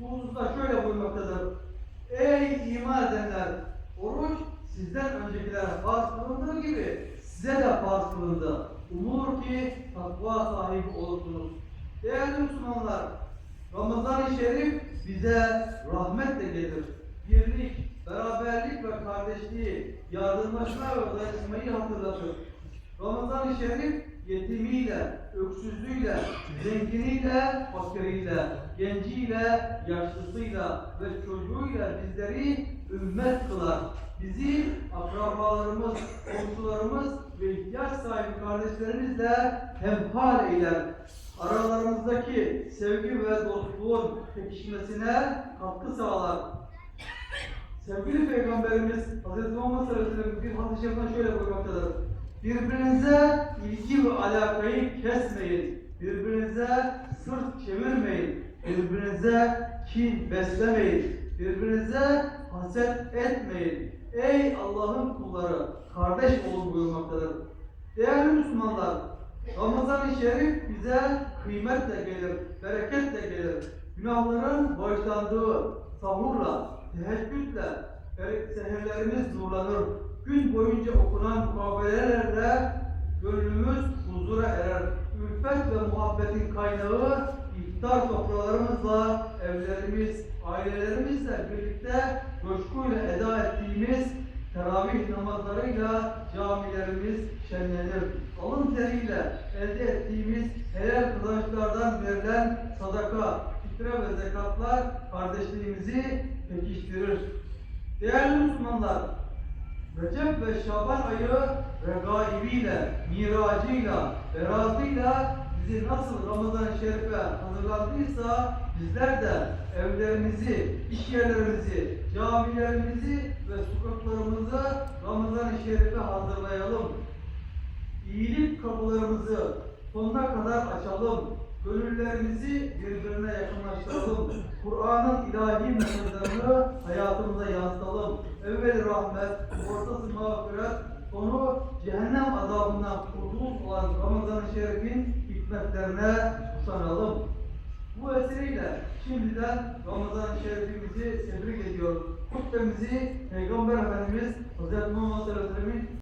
hususta şöyle buyurmaktadır. Ey iman edenler! Oruç sizden öncekilere farz kılındığı gibi size de farz kılındı. Umulur ki takva sahibi olursunuz. Değerli Müslümanlar, Ramazan-ı Şerif bize rahmetle gelir. Birlik, beraberlik ve kardeşliği, yardımlaşma ve dayanışmayı hatırlatır. Ramazan-ı Şerif yetimiyle, öksüzlüğüyle, zenginiyle, fakiriyle, genciyle, yaşlısıyla ve çocuğuyla bizleri ümmet kılar. Bizi akrabalarımız, komşularımız ve ihtiyaç sahibi kardeşlerimizle hemhal eyler. Aralarımızdaki sevgi ve dostluğun pekişmesine katkı sağlar. Sevgili Peygamberimiz Hz. Muhammed sallallahu aleyhi ve sellem bir şeriften şöyle buyurmaktadır. Birbirinize ilgi ve alakayı kesmeyin. Birbirinize sırt çevirmeyin. Birbirinize kin beslemeyin. Birbirinize haset etmeyin. Ey Allah'ın kulları, kardeş olun buyurmaktadır. Değerli Müslümanlar, Ramazan-ı Şerif bize kıymetle gelir, bereketle gelir. Günahların bağışlandığı sahurla, teheccüdle, seherlerimiz nurlanır. Gün boyunca okunan mukabelelerle gönlümüz huzura erer. Ülfet ve muhabbetin kaynağı iftar sofralarımızla, evlerimiz, ailelerimizle birlikte coşkuyla eda ettiğimiz teravih namazlarıyla camilerimiz şenlenir. Alın teriyle elde ettiğimiz helal kazançlardan verilen sadaka, fitre ve zekatlar kardeşliğimizi pekiştirir. Değerli Müslümanlar, Recep ve Şaban ayı regaibiyle, miracıyla, beratıyla bizi nasıl Ramazan-ı Şerif'e hazırlandıysa bizler de evlerimizi, iş yerlerimizi, camilerimizi ve sokaklarımızı Ramazan-ı Şerif'e hazırlayalım. İyilik kapılarımızı sonuna kadar açalım. Gönüllerimizi birbirine yakınlaştıralım. Kur'an'ın ilahi mesajlarını hayatımıza yansıtalım. Rahmet, ortası mağfiret, sonu cehennem azabından kurtuluş olan Ramazan-ı Şerif'in hikmetlerine usanalım. Bu vesileyle şimdiden Ramazan-ı Şerif'imizi tebrik ediyoruz. Hutbemizi Peygamber Efendimiz Hz. Muhammed Sallallahu Aleyhi ve Sellem'in